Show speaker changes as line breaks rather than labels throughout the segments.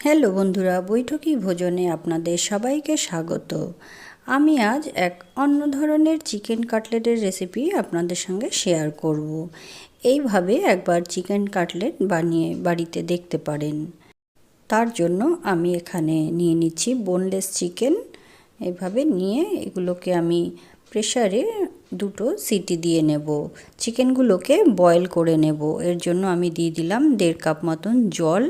Hello বন্ধুরা, বৈঠকি ভোজনে আপনাদের সবাইকে স্বাগত। আমি আজ এক অন্য ধরনের চিকেন কাটলেটের রেসিপি আপনাদের সঙ্গে শেয়ার করব। এইভাবে একবার চিকেন কাটলেট বানিয়ে বাড়িতে দেখতে পারেন। তার জন্য আমি এখানে নিয়ে নিচ্ছি বোনলেস চিকেন। এভাবে নিয়ে এগুলোকে আমি প্রেশারে দুটো সিটি দিয়ে নেব। চিকেনগুলোকে বয়েল করে নেব। এর জন্য আমি দিয়ে দিলাম দেড় কাপ মতন জল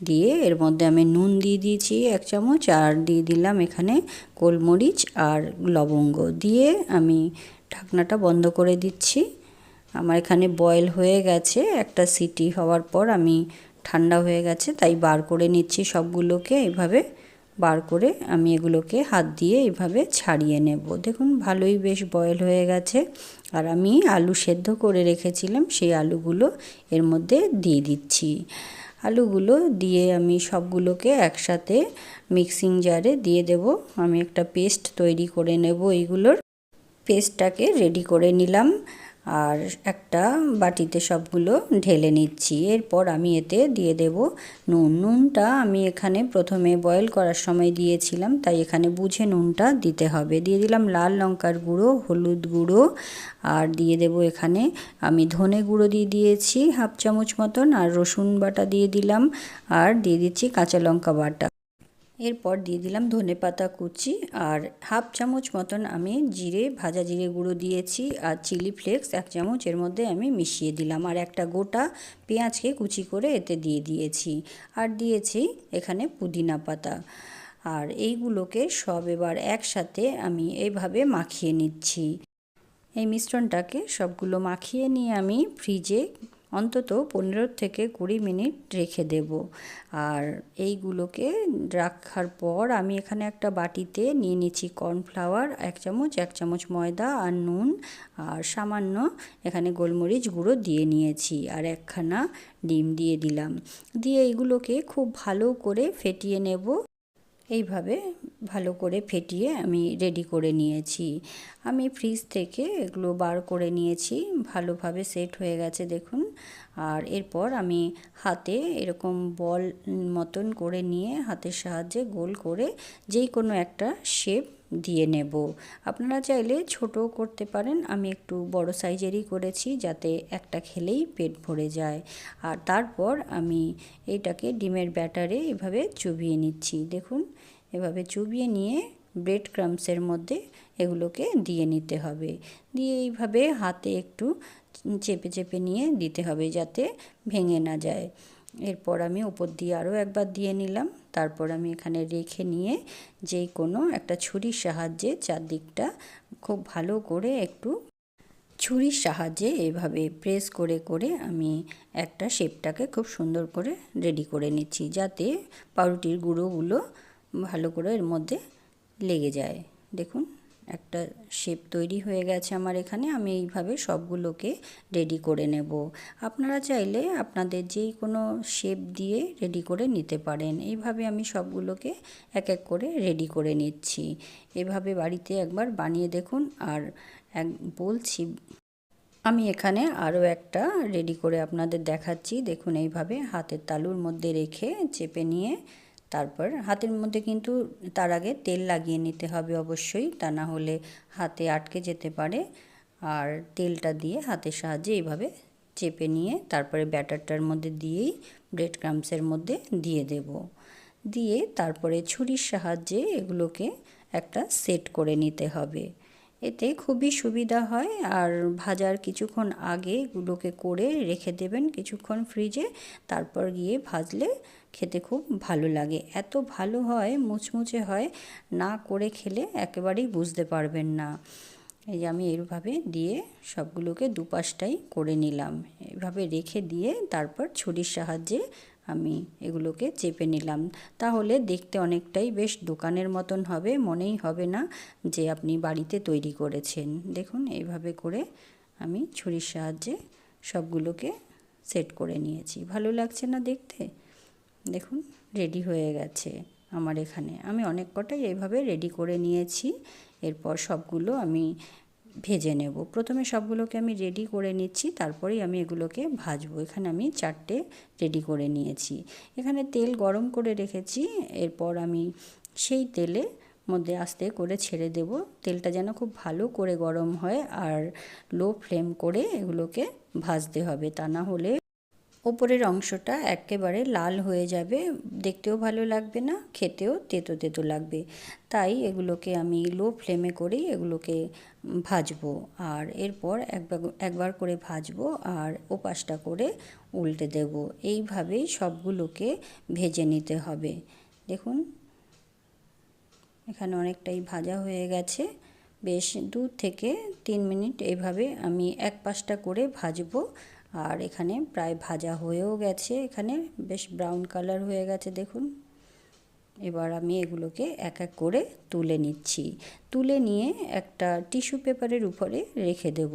দিয়ে এর মধ্যে আমি নুন দিয়ে দিয়েছি এক চামচ, আর দিয়ে দিলাম এখানে গোলমরিচ আর লবঙ্গ। দিয়ে আমি ঢাকনাটা বন্ধ করে দিচ্ছি। আমার এখানে বয়েল হয়ে গেছে, একটা সিটি হওয়ার পর আমি ঠান্ডা হয়ে গেছে, তাই বার করে নিচ্ছি সবগুলোকে। এইভাবে বার করে আমি এগুলোকে হাত দিয়ে এইভাবে ছাড়িয়ে নেব। দেখুন, ভালোই বেশ বয়েল হয়ে গেছে। আর আমি আলু সেদ্ধ করে রেখেছিলাম, সেই আলুগুলো এর মধ্যে দিয়ে দিচ্ছি। আলুগুলো দিয়ে আমি সবগুলোকে একসাথে মিক্সিং জারে দিয়ে দেব। আমি একটা পেস্ট তৈরি করে নেব এইগুলোর। পেস্টটাকে রেডি করে নিলাম। আর একটা বাটিতে সবগুলো ঢেলে নিচ্ছি। এরপর আমি এতে দিয়ে দেব নুন। নুনটা আমি এখানে প্রথমে বয়েল করার সময় দিয়েছিলাম, তাই এখানে বুঝে নুনটা দিতে হবে। দিয়ে দিলাম লাল লঙ্কার গুঁড়ো, হলুদ গুঁড়ো, আর দিয়ে দেব এখানে আমি ধনে গুঁড়ো দিয়ে দিয়েছি, হাফ চামচ মতন, আর রসুন বাটা দিয়ে দিলাম, আর দিয়ে দিচ্ছি কাঁচা লঙ্কা বাটা। এরপর দিয়ে দিলাম ধনে পাতা কুচি আর হাফ চামচ মতন আমি জিরে, ভাজা জিরে গুঁড়ো দিয়েছি আর চিলি ফ্লেক্স এক চামচ এর মধ্যে আমি মিশিয়ে দিলাম আর একটা গোটা পেঁয়াজকে কুচি করে এতে দিয়ে দিয়েছি আর দিয়েছি এখানে পুদিনা পাতা। আর এইগুলোকে সব এবার একসাথে আমি এইভাবে মাখিয়ে নিচ্ছি। এই মিশ্রণটাকে সবগুলো মাখিয়ে নিয়ে আমি ফ্রিজে অন্তত পনেরো থেকে কুড়ি মিনিট রেখে দেব। আর এইগুলোকে রাখার পর আমি এখানে একটা বাটিতে নিয়ে নিচ্ছি কর্নফ্লাওয়ার, এক চামচ এক চামচ ময়দা আর নুন আর সামান্য এখানে গোলমরিচ গুঁড়ো দিয়ে নিয়েছি আর একখানা ডিম দিয়ে দিলাম। দিয়ে এইগুলোকে খুব ভালো করে ফেটিয়ে নেব। এইভাবে ভালো করে ফেটিয়ে আমি রেডি করে নিয়েছি। আমি ফ্রিজ থেকে এগুলো বার করে নিয়েছি, ভালোভাবে সেট হয়ে গেছে দেখুন। আর এরপর আমি হাতে এরকম বল মতন করে নিয়ে হাতের সাহায্যে গোল করে যেই কোনো একটা শেপ দিয়ে নেব। আপনারা চাইলে ছোট করতে পারেন, আমি একটু বড় সাইজেরই করেছি যাতে একটা খেলেই পেট ভরে যায়। আর তারপর আমি এইটাকে ডিমের ব্যাটারে এভাবে চুবিয়ে নিচ্ছি। দেখুন, এভাবে চুবিয়ে নিয়ে ব্রেড ক্রামসের মধ্যে এগুলোকে দিয়ে নিতে হবে। দিয়ে এইভাবে হাতে একটু চেপে চেপে নিয়ে দিতে হবে যাতে ভেঙে না যায়। এরপর আমি উপর দিয়ে আরও একবার দিয়ে নিলাম। তারপর আমি এখানে রেখে নিয়ে যেই কোনো একটা ছুরির সাহায্যে চারদিকটা খুব ভালো করে একটু ছুরির সাহায্যে এভাবে প্রেস করে করে আমি একটা শেপটাকে খুব সুন্দর করে রেডি করে নিচ্ছি যাতে পাউরুটির গুঁড়োগুলো ভালো করে এর মধ্যে লেগে যায়। দেখুন। একটা শেপ তৈরি হয়ে গেছে আমার এখানে, আমি এইভাবে সবগুলোকে রেডি করে নেব। আপনারা চাইলে আপনাদের যেই কোনো শেপ দিয়ে রেডি করে নিতে পারেন। এইভাবে আমি সবগুলোকে এক এক করে রেডি করে নিচ্ছি। এভাবে বাড়িতে একবার বানিয়ে দেখুন আর এক, বলছি, আমি এখানে আরও একটা রেডি করে আপনাদের দেখাচ্ছি। দেখুন এইভাবে হাতের তালুর মধ্যে রেখে চেপে নিয়ে তারপর হাতের মধ্যে কিন্তু তার আগে তেল লাগিয়ে নিতে হবে অবশ্যই, তা না হলে হাতে আটকে যেতে পারে। আর তেলটা দিয়ে হাতের সাহায্যে এইভাবে চেপে নিয়ে তারপরে ব্যাটারটার মধ্যে দিয়েই ব্রেড ক্রামসের মধ্যে দিয়ে দেব। দিয়ে তারপরে ছুরির সাহায্যে এগুলোকে একটা সেট করে নিতে হবে। এতে খুবই সুবিধা হয় আর ভাজার কিছুক্ষণ আগে এগুলোকে করে রেখে দেবেন কিছুক্ষণ ফ্রিজে তারপর গিয়ে ভাজলে খেতে খুব ভালো লাগে। এত ভালো হয়, মুচমুচে হয়, না করে খেলে একেবারেই বুঝতে পারবেন না। এই যে আমি এইভাবে দিয়ে সবগুলোকে দুপাশটাই করে নিলাম। এইভাবে রেখে দিয়ে তারপর ছুরির সাহায্যে আমি এগুলোকে চেপে নিলাম। তাহলে দেখতে অনেকটাই বেশ দোকানের মতন হবে, মনেই হবে না যে আপনি বাড়িতে তৈরি করেছেন। দেখুন, এইভাবে করে আমি ছুরির সাহায্যে সবগুলোকে সেট করে নিয়েছি। ভালো লাগছে না দেখতে? দেখুন, রেডি হয়ে গেছে আমার এখানে। আমি অনেক কটাই এইভাবে রেডি করে নিয়েছি। এরপর সবগুলো আমি ভেজে নেব। প্রথমে সবগুলোকে আমি রেডি করে নিচ্ছি, তারপরেই আমি এগুলোকে ভাজবো। এখানে আমি চারটে রেডি করে নিয়েছি। এখানে তেল গরম করে রেখেছি, এরপর আমি সেই তেলে মধ্যে আস্তে করে ছেড়ে দেব। তেলটা যেন খুব ভালো করে গরম হয় আর লো ফ্লেম করে এগুলোকে ভাজতে হবে। তা না হলে ওপরের অংশটা একেবারে লাল হয়ে যাবে, দেখতেও ভালো লাগবে না, খেতেও তেতো তেতো লাগবে। তাই এগুলোকে আমি লো ফ্লেমে করেই এগুলোকে ভাজবো আর এরপর একবার একবার করে ভাজবো আর ওপাশটা করে উল্টে দেব। এইভাবেই সবগুলোকে ভেজে নিতে হবে। দেখুন, এখানে অনেকটাই ভাজা হয়ে গেছে। বেশ দু থেকে তিন মিনিট এইভাবে আমি এক পাশটা করে ভাজবো আর এখানে প্রায় ভাজা হয়েও গেছে। এখানে বেশ ব্রাউন কালার হয়ে গেছে, দেখুন। এবার আমি এগুলোকে এক এক করে তুলে নিচ্ছি। তুলে নিয়ে একটা টিস্যু পেপারের উপরে রেখে দেব।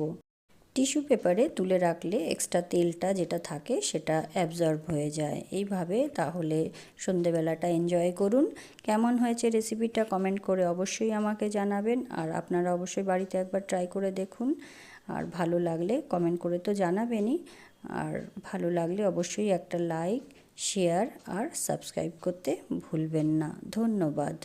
টিস্যু পেপারে তুলে রাখলে এক্সট্রা তেলটা যেটা থাকে সেটা অ্যাবজর্ব হয়ে যায়। এইভাবে তাহলে সন্ধেবেলাটা এনজয় করুন। কেমন হয়েছে রেসিপিটা কমেন্ট করে অবশ্যই আমাকে জানাবেন। আর আপনারা অবশ্যই বাড়িতে একবার ট্রাই করে দেখুন। আর ভালো লাগলে কমেন্ট করে তো জানাবেনই। আর ভালো লাগলে অবশ্যই একটা লাইক, শেয়ার আর সাবস্ক্রাইব করতে ভুলবেন না। ধন্যবাদ।